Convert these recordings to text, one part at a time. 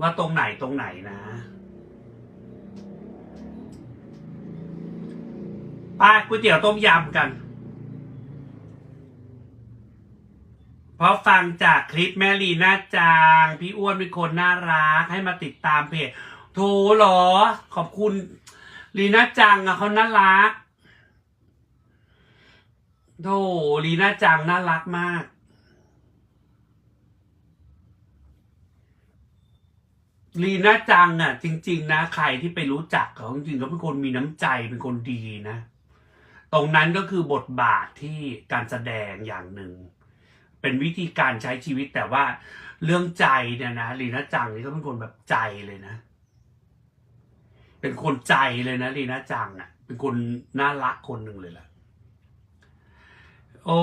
ว่าตรงไหนตรงไหนนะ ไปก๋วยเตี๋ยวต้มยำกัน เพราะฟังจากคลิปแม่ลีน่าจาง พี่อ้วนเป็นคนน่ารัก ให้มาติดตามเพจโถหรอ ขอบคุณลีน่าจังอะเขาน่ารักโถลีน่าจังน่ารักมาก ลีน่าจังอะ จริง ๆ นะ ใครที่ไปรู้จักเขาจริงๆเขาเป็นคนมีน้ำใจเป็นคนดีนะ ตรงนั้นก็คือบทบาทที่การแสดงอย่างหนึ่ง เป็นวิธีการใช้ชีวิตแต่ว่าเรื่องใจเนี่ยนะลีน่าจังนี่ก็เป็นคนแบบใจเลยนะ เป็นคนใจเลยนะลีน่าจังอะ เป็นคนน่ารักคนหนึ่งเลยแหละโอ้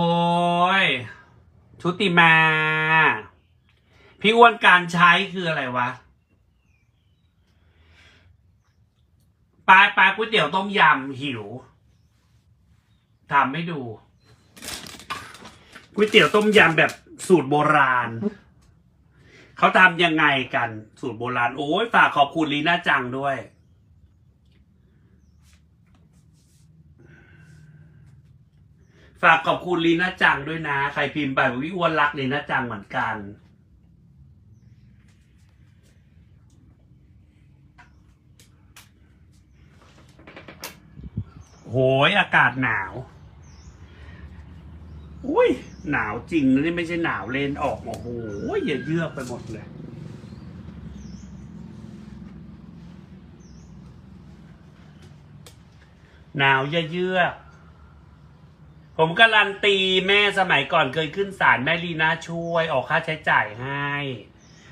ยชุติมา พี่อ้วนการใช้คืออะไรวะ ลาปลาก๋วยเตี๋ยวต้มยำหิวทำให้ดูก๋วยเตี๋ยวต้มยำแบบสูตรโบราณ เขาทำยังไงกัน สูตรโบราณ โอ้ยฝากขอบคุณลีน่าจังด้วย ฝากขอบคุณลีน่าจังด้วยนะ ใครพิมพ์ไปบอกวิอ้วนรักลีน่าจังเหมือนกัน โหยอากาศหนาว อุ้ย หนาวจริงนะนี่ไม่ใช่หนาวเลนออกโอ้โหอย่าเยือกไปหมดเลย หนาวอย่าเยือกผมการันตีแม่สมัยก่อนเคยขึ้นศาลแม่ลีน่าช่วย ออกค่าใช้จ่ายให้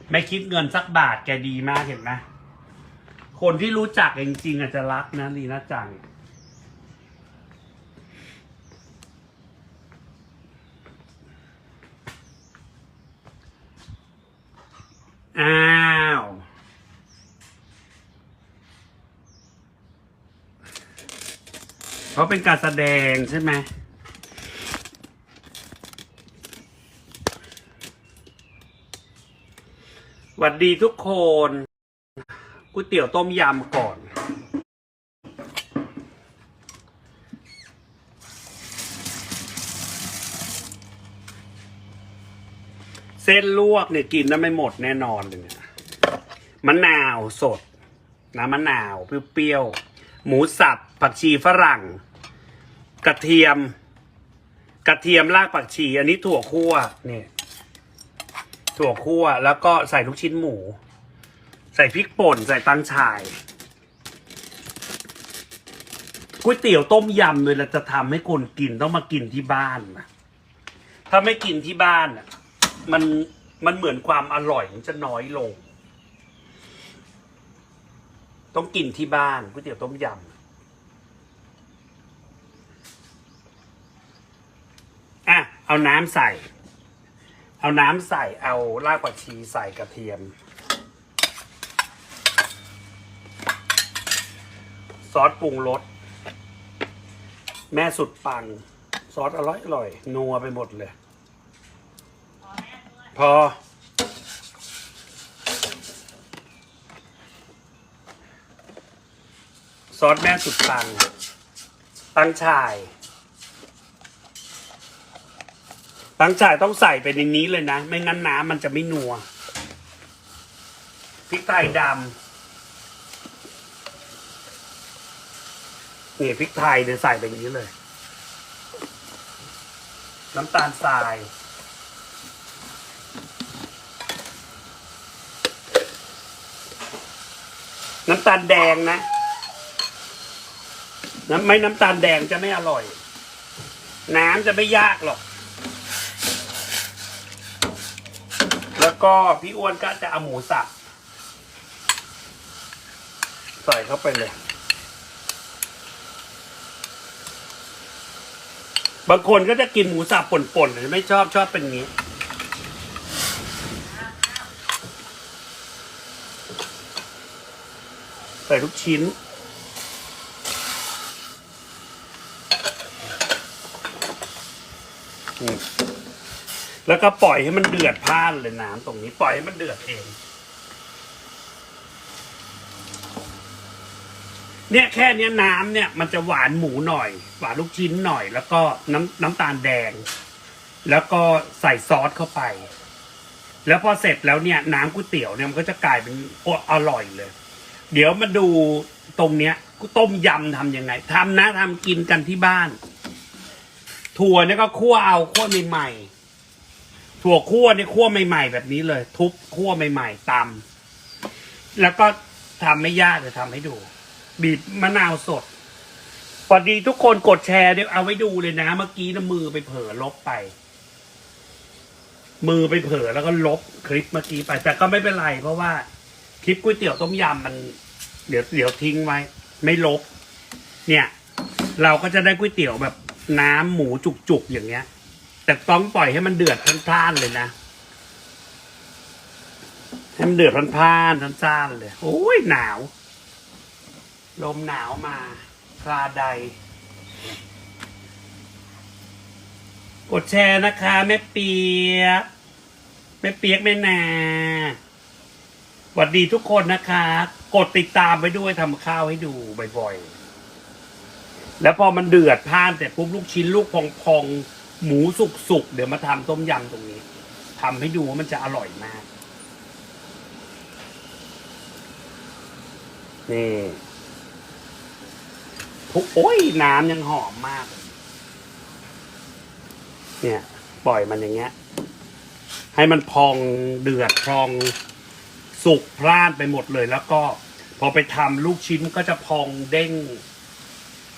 ไม่คิดเงินสักบาทแกดีมากเห็นไหมคนที่รู้จักจริงๆอาจจะรักนะลีน่าจัง อ้าวเพราะเป็นการแสดงใช่ไหมหวัดดีทุกคนก๋วยเตี๋ยวต้มยำก่อน เส้นลวกเนี่ยกินแล้วไม่หมดแน่นอนเลยเนี่ยมะนาวสดน้ำมะนาวเปรี้ยวๆหมูสับผักชีฝรั่ง กระเทียม กระเทียมรากผักชี อันนี้ถั่วคั่วเนี่ยถั่วคั่วแล้วก็ใส่ลูกชิ้นหมู ใส่พริกป่นใส่ตังฉ่ายก๋วยเตี๋ยวต้มยำเลยเราจะทำให้คนกินต้องมากินที่บ้านนะถ้าไม่กินที่บ้านอะ มันมันเหมือนความอร่อยมันจะน้อยลง ต้องกินที่บ้านก๋วยเตี๋ยวต้มยำอะเอาน้ำใส่ เอาน้ำใส่เอารากผักชีใส่กระเทียม ซอสปรุงรสแม่สุดปัง ซอสอร่อยอร่อยนัวไปหมดเลย พอ ซอสแม่สุดปังตังชายตังชายต้องใส่ไปในนี้เลยนะ ไม่งั้นน้ำมันจะไม่นัวพริกไทยดำเนี่ยพริกไทยเนี่ยใส่ไปอย่างนี้เลย น้ำตาลทราย น้ำตาลแดงนะ น้ำไม่น้ำตาลแดงจะไม่อร่อย น้ำจะไม่ยากหรอก แล้วก็พี่อ้วนก็จะเอาหมูสับใส่เข้าไปเลย บางคนก็จะกินหมูสับป่นๆแต่ไม่ชอบชอบเป็นอย่าง ใส่ทุกชิ้น แล้วก็ปล่อยให้มันเดือดพ่านเลยน้ำตรงนี้ปล่อยให้มันเดือดเอง เนี่ยแค่นี้น้ำเนี่ยมันจะหวานหมูหน่อย หวานลูกชิ้นหน่อย แล้วก็น้ำน้ำตาลแดง แล้วก็ใส่ซอสเข้าไป แล้วพอเสร็จแล้วเนี่ยน้ำก๋วยเตี๋ยวเนี่ยมันก็จะกลายเป็นออร่อยเลย เดี๋ยวมาดูตรงเนี้ยต้มยำทำยังไงทำนะทำกินกันที่บ้าน ถั่วเนี่ยก็คั่วเอาคั่วใหม่ๆถั่วคั่วเนี่ยคั่วใหม่ๆแบบนี้เลย ทุบคั่วใหม่ๆตำแล้วก็ทำไม่ยากจะทำให้ดู บีบมะนาวสดสวัสดีทุกคนกดแชร์เดี๋ยวเอาไว้ดูเลยนะ เมื่อกี้นะมือไปเผลอลบไป มือไปเผลอแล้วก็ลบคลิปเมื่อกี้ไป แต่ก็ไม่เป็นไรเพราะว่า ลิปก๋วยเตี๋ยวต้มยำมัน เดี๋ยวเดี๋ยวทิ้งไว้ ไม่ลบ เนี่ย เราก็จะได้ก๋วยเตี๋ยวแบบน้ำหมูจุกๆอย่างเงี้ย แต่ต้องปล่อยให้มันเดือดพล่านๆเลยนะให้มันเดือดพล่านๆซ่านๆเลย โอ้ยหนาว ลมหนาวมาคลาใด กดแชร์นะคะ แม่เปียกแม่เปียกแม่นา วัสดีทุกคนนะคะ กดติดตามไปด้วยทำข้าวให้ดูบ่อยๆ แล้วพอมันเดือดพ่านแต่ปุ๊บลูกชิ้นลูกพองๆ หมูสุกๆ เดี๋ยวมาทำต้มยำตรงนี้ทำให้ดูว่ามันจะอร่อยมาก นี่ทุกโอ้ยน้ำยังหอมมาก เนี่ย ปล่อยมันอย่างเงี้ย ให้มันพองเดือดพอง สุกพร่านไปหมดเลย แล้วก็พอไปทำลูกชิ้นก็จะพองเด้ง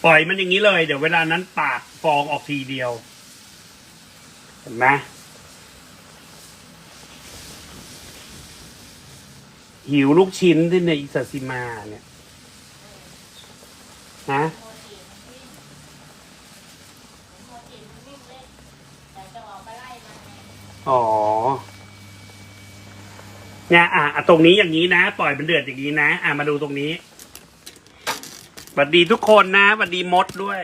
ปล่อยมันอย่างนี้เลย เดี๋ยวเวลานั้นปาดฟองออกทีเดียว เห็นไหมหิวลูกชิ้นที่ในอิซาซิมาเนี่ยฮะอ๋อ เนี่ยอะตรงนี้อย่างนี้นะ ปล่อยมันเดือดอย่างนี้นะ อะมาดูตรงนี้สวัสดีทุกคนนะสวัสดีมดด้วย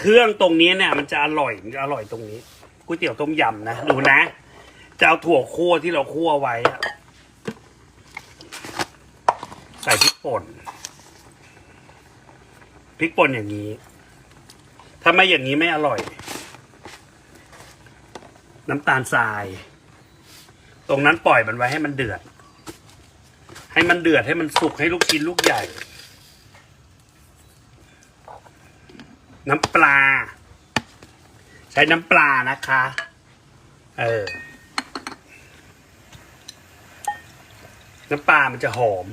เครื่องตรงนี้เนี่ย มันจะอร่อยมันจะอร่อยตรงนี้ก๋วยเตี๋ยวต้มยำนะดูนะ จะเอาถั่วคั่วที่เราคั่วไว้ใส่พริกป่นพริกป่นอย่างนี้ ถ้าไม่อย่างนี้ไม่อร่อย น้ำตาลทราย ตรงนั้นปล่อยมันไว้ให้มันเดือด ให้มันเดือดให้มันสุกให้ลูกชิ้นลูกใหญ่ น้ำปลา ใช้น้ำปลานะคะ เออ น้ำปลามันจะหอม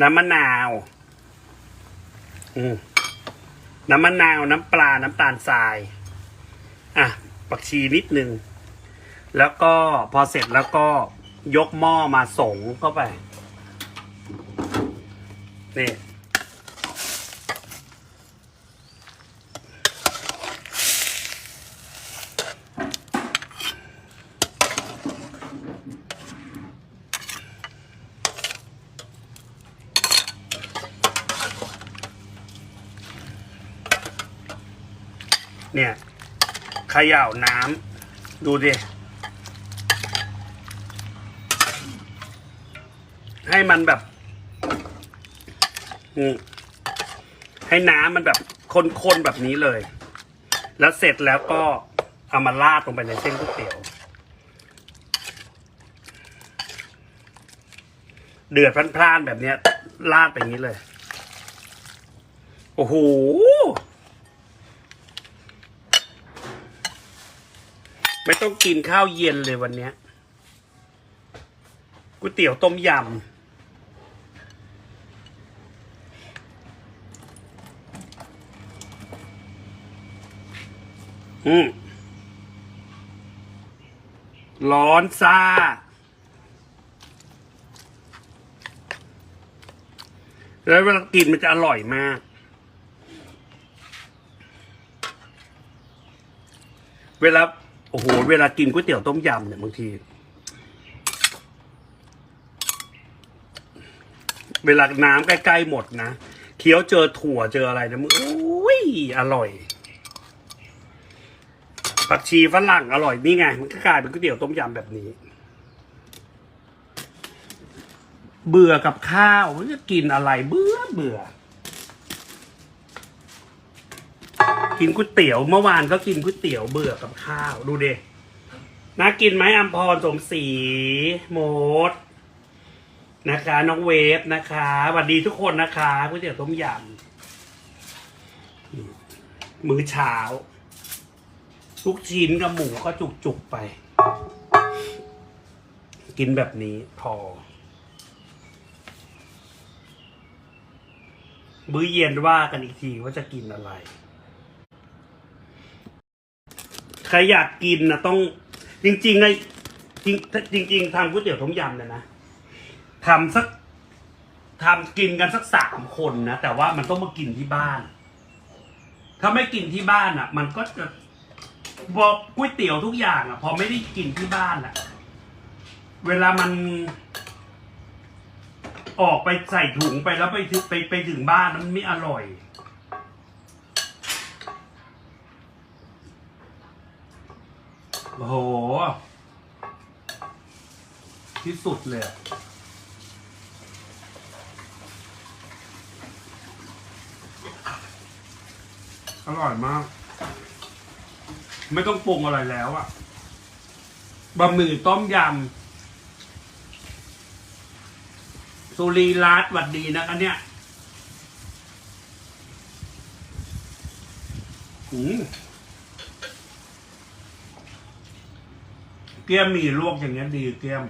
น้ำมะนาว อืมน้ำมะนาว น้ำปลา น้ำตาลทราย อะ ปักชีนิดนึง แล้วก็พอเสร็จแล้วก็ยกหม้อมาสงเข้าไป นี่เนี่ยเขย่าน้ำดูดิ ให้มันแบบให้น้ำมันแบบข้นๆแบบนี้เลย แล้วเสร็จแล้วก็เอามาราดลงไปในเส้นก๋วยเตี๋ยว เดือดพล่านๆแบบเนี้ยราดไปงนี้เลย โอ้โห ไม่ต้องกินข้าวเย็นเลยวันนี้ก๋วยเตี๋ยวต้มยำ ร้อนซาแล้วเวลากินมันจะอร่อยมาก เวลา โอ้โห เวลากินก๋วยเตี๋ยวต้มยำเนี่ยบางที เวลาน้ำใกล้ ๆ หมดนะ เคี้ยวเจอถั่วเจออะไรนะมึงโอ้ย อร่อย ผักชีฝรั่งอร่อยนี่ไง มันก็กลายเป็นก๋วยเตี๋ยวต้มยำแบบนี้ เบื่อกับข้าวมันจะกินอะไร เบื่อเบื่อ กินก๋วยเตี๋ยวเมื่อวานก็กินก๋วยเตี๋ยวเบื่อกับข้าวดูเดน่ากินไหมอัมพรสมศรีโมดนะคะ น้องเวฟนะคะสวัสดีทุกคนนะคะก๋วยเตี๋ยวต้มยำมื้อเช้า ทุกชิ้นกับหมูก็จุกๆไป กินแบบนี้พอมื้อเย็นว่ากันอีกทีว่าจะกินอะไร ใครอยากกินนะต้อง จริงๆไงจริงจริงๆทำก๋วยเตี๋ยวต้มยำเนี่ยนะทำสักทำกินกันสักสามคนนะ แต่ว่ามันต้องมากินที่บ้าน ถ้าไม่กินที่บ้านอะ มันก็จะ บอกก๋วยเตี๋ยวทุกอย่างอะ พอไม่ได้กินที่บ้านอะ เวลามัน ออกไปใส่ถุงไปแล้วไปถึงไปไปถึงบ้านมันไม่อร่อย โอ้โห ที่สุดเลยอร่อยมาก ไม่ต้องปรุงอะไรแล้วอะบะหมี่ต้มยำสุรีรัตน์หวัดดีนะคะเนี่ยอืมเกี๊ยมหมีลวกอย่างเงี้ยดีเกี๊ยม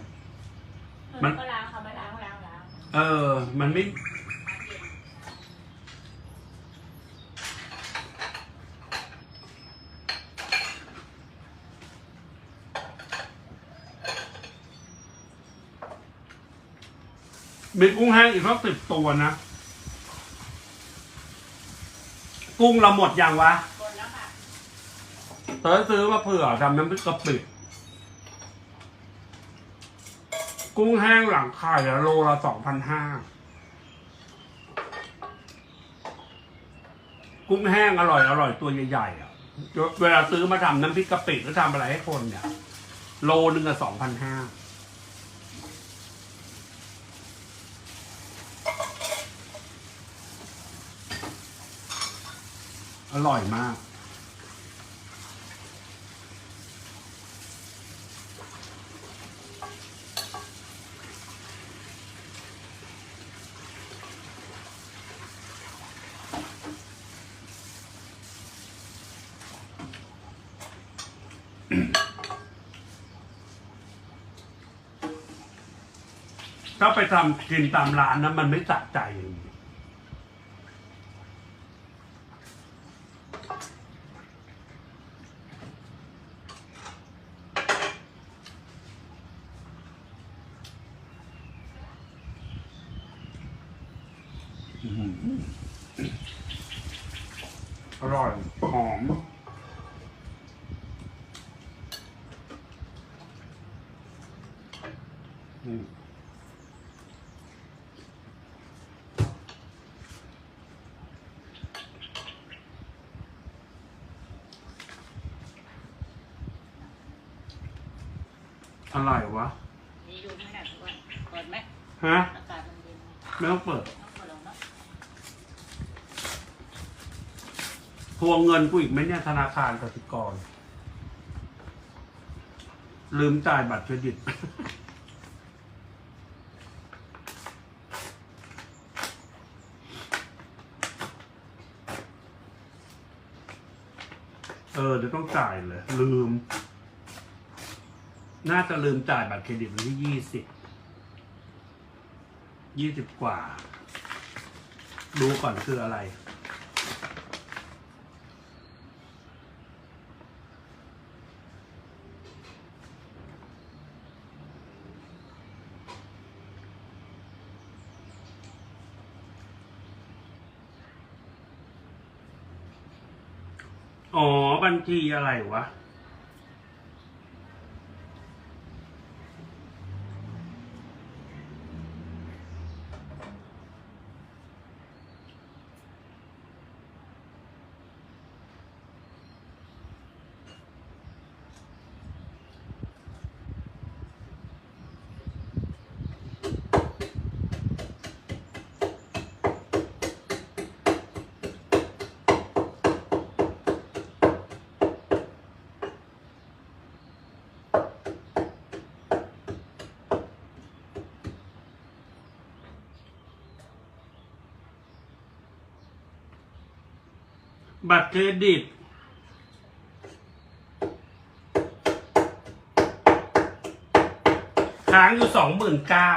มัน ก็ล้างค่ะมาล้างล้างล้าง เออ มันไม่ มีกุ้งแห้งอีกสักสิบตัวนะ กุ้งเราหมดยังวะบนแล้วค่ะเติร์ซื้อมาเผื่อทำน้ำพริกกะปิกุ้งแห้งหลังไข่อะโลละสองพันห้ากุ้งแห้งอร่อยอร่อยตัวใหญ่ๆอะ เวลาซื้อมาทำน้ำพริกกะปิหรือทำอะไรให้คนเนี่ย โลนึงอะสองพันห้า ร่อยมาก ถ้าไปทำกินตามร้านนะมันไม่สะใจเลยอื้ อะไรวะนี่ดูไม่หนักด้วยเปิดไหมฮะอากาศมันเย็นไม่ต้องเปิดต้องเปิดลงเนาะทวงเงินกูอีกไหมเนี่ยธนาคารกสิกร ลืมจ่ายบัตรเครดิต เออเดี๋ยวต้องจ่ายเลย ลืม น่าจะลืมจ่ายบัตรเครดิตวันที่ยี่สิบยี่สิบกว่า ดูก่อนคืออะไร อ๋อ บัญชีอะไรวะ บัตรเครดิต ค้างอยู่สองหมื่นเก้า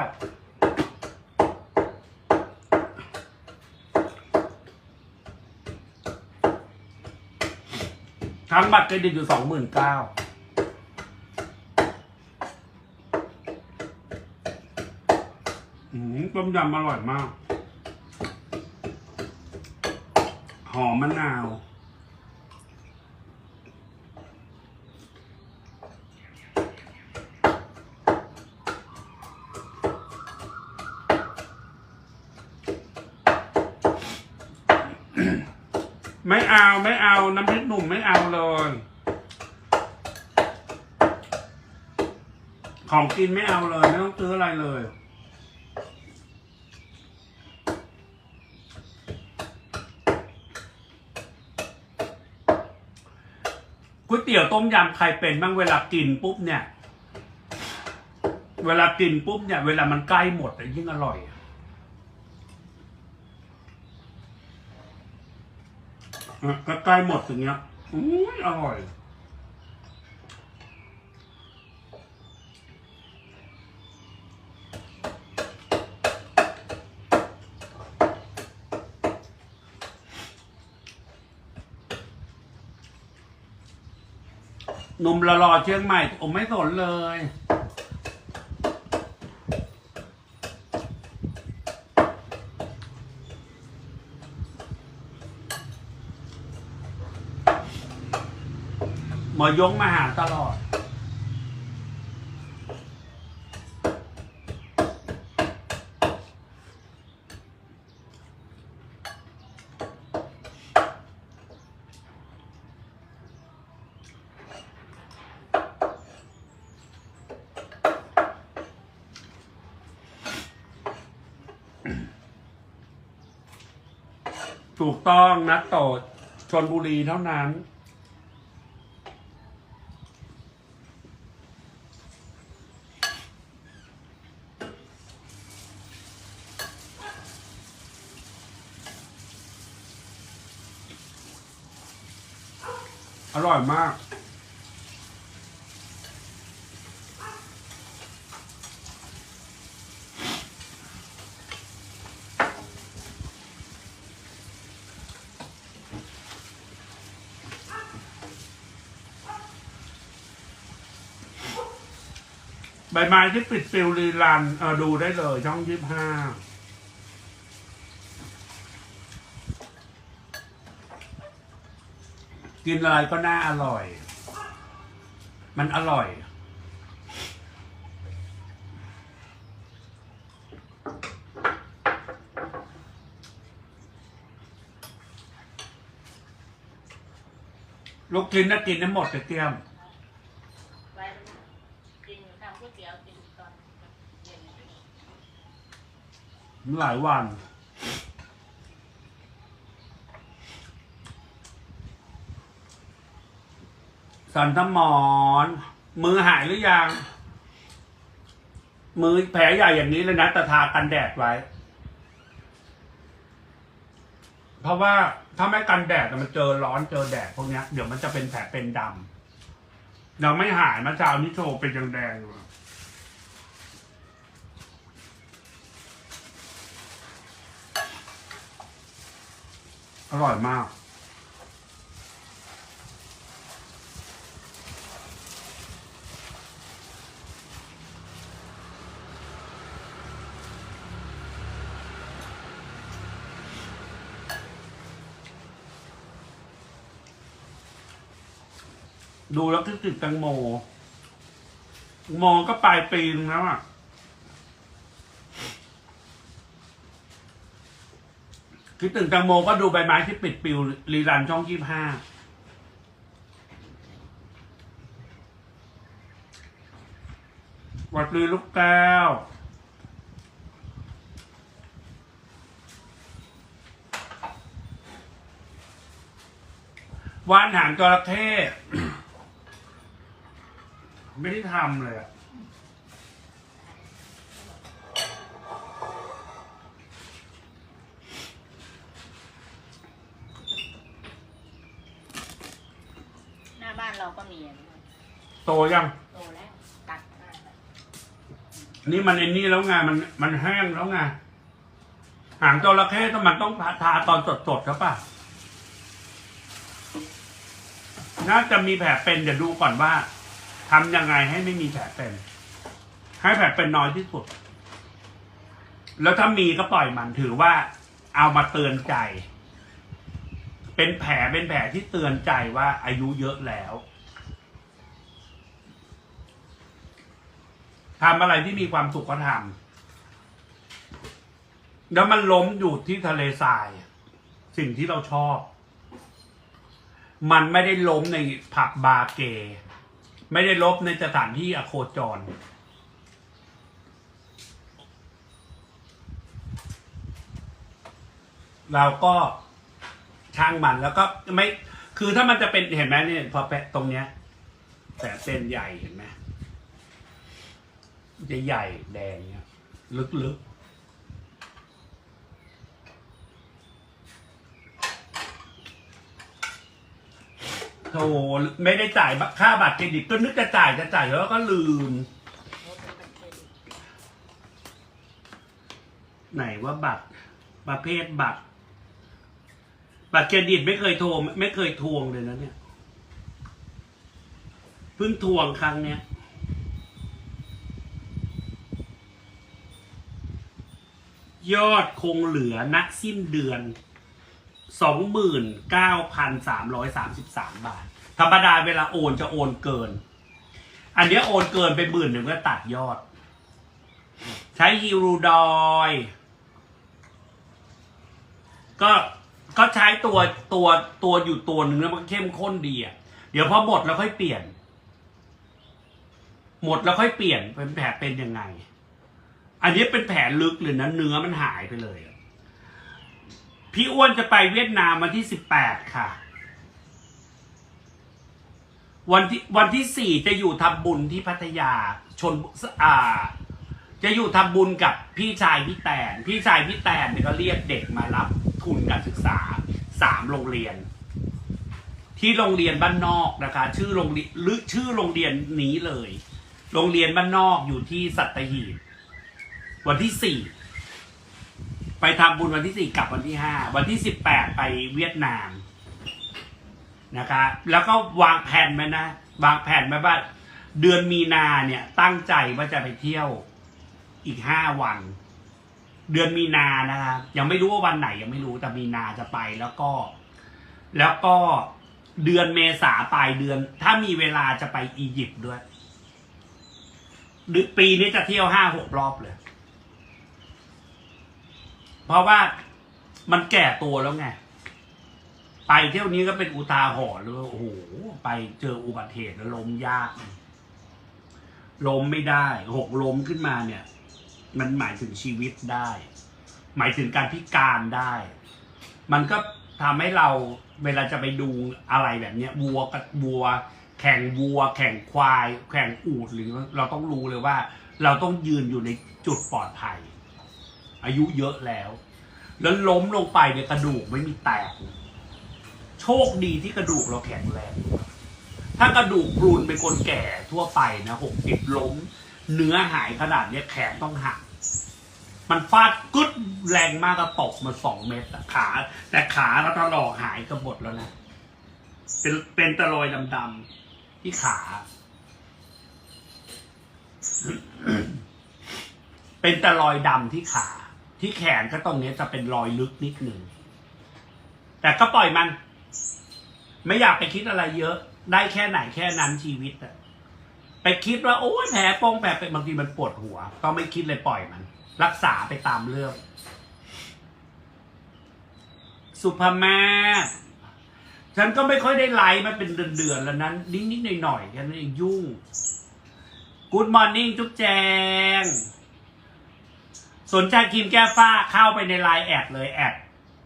ค้างบัตรเครดิตอยู่สองหมื่นเก้าอืมต้มยำอร่อยมาก หอมมะนาว ไม่เอาไม่เอาน้ำพริกหนุ่มไม่เอาเลย ของกินไม่เอาเลย ไม่ต้องซื้ออะไรเลย ก๋วยเตี๋ยวต้มยำใครเป็นบ้างเวลากินปุ๊บเนี่ย เวลากินปุ๊บเนี่ย เวลามันใกล้หมดยิ่งอร่อยอะอะก็ใกล้หมดอย่างเงี้ยอุ้ยอร่อย นุ่มหล่อเชียงใหม่ผมไม่สนเลย หมอยงมาหาตลอด ถูกต้องนัดโตดชนบุรีเท่านั้น อร่อยมาก ใบไม้ที่ปิดฟิลรีรันเออดูได้เลย ช่องยี่ห้ากินอะไรก็น่าอร่อย มันอร่อย ลูกกินนะกินได้หมดแต่เตรียม ไปกินอยู่ทำก๋วยเตี๋ยวกินตอนเย็น หลายวัน สันทมอน มือหายหรือยัง มือแผลใหญ่อย่างนี้เลยนะแต่ทากันแดดไว้ เพราะว่าถ้าไม่กันแดดมันเจอร้อนเจอแดดพวกนี้เดี๋ยวมันจะเป็นแผลเป็นดำยังไม่หายมาเช้านี้โชว์เป็นยังแดงอยู่ อร่อยมาก ดูแล้วคิดถึงแตงโมแตงโมก็ปลายปีนึงแล้วอะ คิดถึงแตงโมก็ดูใบไม้ที่ปิดปิวรีรันช่องยี่ห้าวัดดีลูกแก้ววานหางจระเข้ไม่ได้ทำเลยอะาบ้าน เราก็มีอะโตยัง โตแล้ว ตัดมาแล้วนี่มันไอ้นี่แล้วไงมันมันแห้งแล้วไงหางจระเข้ต้องมันต้องทาตอนสดๆครับป่ะน่าจะมีแผลเป็นเดี๋ยวดูก่อนว่าทำยังไงให้ไม่มีแผลเป็น ให้แผลเป็นน้อยที่สุด แล้วถ้ามีก็ปล่อยมันถือว่า เอามาเตือนใจ เป็นแผลเป็นแผลที่เตือนใจว่าอายุเยอะแล้ว ทำอะไรที่มีความสุขก็ทำแล้วมันล้มอยู่ที่ทะเลทราย สิ่งที่เราชอบ มันไม่ได้ล้มในผับบาร์เกย์ไม่ได้ล้มในสถานที่อโคจร เราก็ช่างมันแล้วก็ไม่ คือถ้ามันจะเป็นเห็นไหมเนี่ยพอแปะตรงเนี้ยแผลเป็นใหญ่เห็นไหม จะใหญ่แดงเนี้ยลึกๆโธ่ไม่ได้จ่ายค่าบัตรเครดิตก็นึกจะจ่ายจะจ่ายแล้วก็ลืม ไหนว่าบัตร ประเภทบัตร บัตรเครดิตไม่เคยโทรไม่เคยทวงเลยนะเนี่ย เพิ่งทวงครั้งเนี้ย ยอดคงเหลือณสิ้นเดือนสองหมื่นเก้าพันสามร้อยสามสิบสามบาท ธรรมดาเวลาโอนจะโอนเกิน อันเนี้ยโอนเกินไปหมื่นหนึ่งก็ตัดยอด ใช้ฮิรูดอยก็ก็ใช้ตัวตัวตัวอยู่ตัวหนึ่งแล้วมันเข้มข้นดีอะเดี๋ยวพอหมดแล้วค่อยเปลี่ยน หมดแล้วค่อยเปลี่ยนเป็นแผลเป็นยังไง อันนี้เป็นแผลลึกเลยนะเนื้อมันหายไปเลยอะพี่อ้วนจะไปเวียดนามวันที่สิบแปดค่ะ วันที่วันที่สี่จะอยู่ทำบุญที่พัทยาชนอ่า จะอยู่ทำบุญกับพี่ชายพี่แตน พี่ชายพี่แตนเนี่ยก็เรียกเด็กมารับทุนการศึกษาสามโรงเรียน ที่โรงเรียนบ้านนอกนะคะ ชื่อโรงเรียนหรือชื่อโรงเรียนนี้เลย โรงเรียนบ้านนอกอยู่ที่สัตหีบ วันที่สี่ไปทำบุญวันที่สี่กลับวันที่ห้าวันที่สิบแปดไปเวียดนามนะคะแล้วก็วางแผนไว้นะวางแผนไว้ว่าเดือนมีนาเนี่ยตั้งใจว่าจะไปเที่ยวอีกห้าวัน เดือนมีนานะครับยังไม่รู้ว่าวันไหนยังไม่รู้แต่มีนาจะไปแล้วก็ แล้วก็เดือนเมษาปลายเดือน ถ้ามีเวลาจะไปอียิปต์ด้วยเดือปีนี้จะเที่ยวห้าหกรอบเลย เพราะว่ามันแก่ตัวแล้วไง ไปเที่ยวนี้ก็เป็นอุทาหรณ์เลยว่าโอ้โหไปเจออุบัติเหตุแล้วล้มยากล้มไม่ได้หกล้มขึ้นมาเนี่ย มันหมายถึงชีวิตได้ หมายถึงการพิการได้ มันก็ทำให้เราเวลาจะไปดูอะไรแบบเนี้ยวัวกับวัว แข่งวัว แข่งควาย แข่งอูฐหรือเราต้องรู้เลยว่า เราต้องยืนอยู่ในจุดปลอดภัย อายุเยอะแล้ว แล้วล้มลงไปเนี่ยกระดูกไม่มีแตก โชคดีที่กระดูกเราแข็งแรง ถ้ากระดูกพรุนเป็นคนแก่ทั่วไปนะหกสิบล้ม เนื้อหายขนาดเนี้ยแขนต้องหัก มันฟาดกึดแรงมากก็ตกมาสองเมตรขา แต่ขาเราถลอกหายก็หมดแล้วนะ เป็นเป็นตะรอยดำๆที่ขาเป็นตะรอยดำที่ขา ที่แขนก็ตรงนี้จะเป็นรอยลึกนิดหนึ่ง แต่ก็ปล่อยมัน ไม่อยากไปคิดอะไรเยอะ ได้แค่ไหนแค่นั้นชีวิตอะไปคิดว่าโอ้ยแผลโป้งแผลเป็นบางทีมันปวดหัว ก็ไม่คิดเลยปล่อยมัน รักษาไปตามเรื่อง สุภามาฉันก็ไม่ค่อยได้ไลฟ์มาเป็นเดือนๆแล้วนั้นนิดๆหน่อยๆแค่นั้นเองยุ่ง Good morning จุ๊บแจง สนใจครีมแก้ฝ้าเข้าไปในไลน์แอดเลยแอด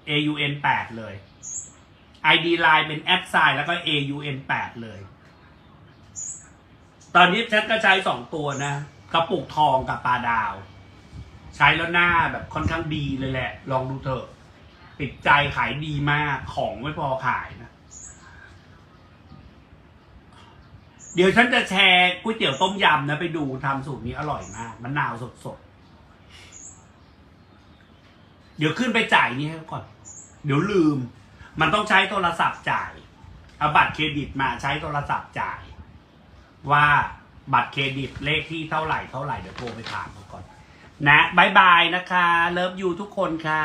AUN 8เลย ID ไลน์เป็นแอดไซน์แล้วก็ AUN 8เลย ตอนนี้ฉันก็ใช้สองตัวนะกระปุกทองกับปลาดาว ใช้แล้วหน้าแบบค่อนข้างดีเลยแหละ ลองดูเถอะ ติดใจขายดีมากของไม่พอขายนะ เดี๋ยวฉันจะแชร์ก๋วยเตี๋ยวต้มยำนะ ไปดูทำสูตรนี้อร่อยมากมะนาวสดๆ เดี๋ยวขึ้นไปจ่ายนี่ให้ก่อน เดี๋ยวลืม มันต้องใช้โทรศัพท์จ่ายเอาบัตรเครดิตมาใช้โทรศัพท์จ่าย ว่าบัตรเครดิตเลขที่เท่าไหร่เท่าไหร่เดี๋ยวโทรไปถามเขาก่อน นะบายบายนะคะ เลิฟยูทุกคนค่ะ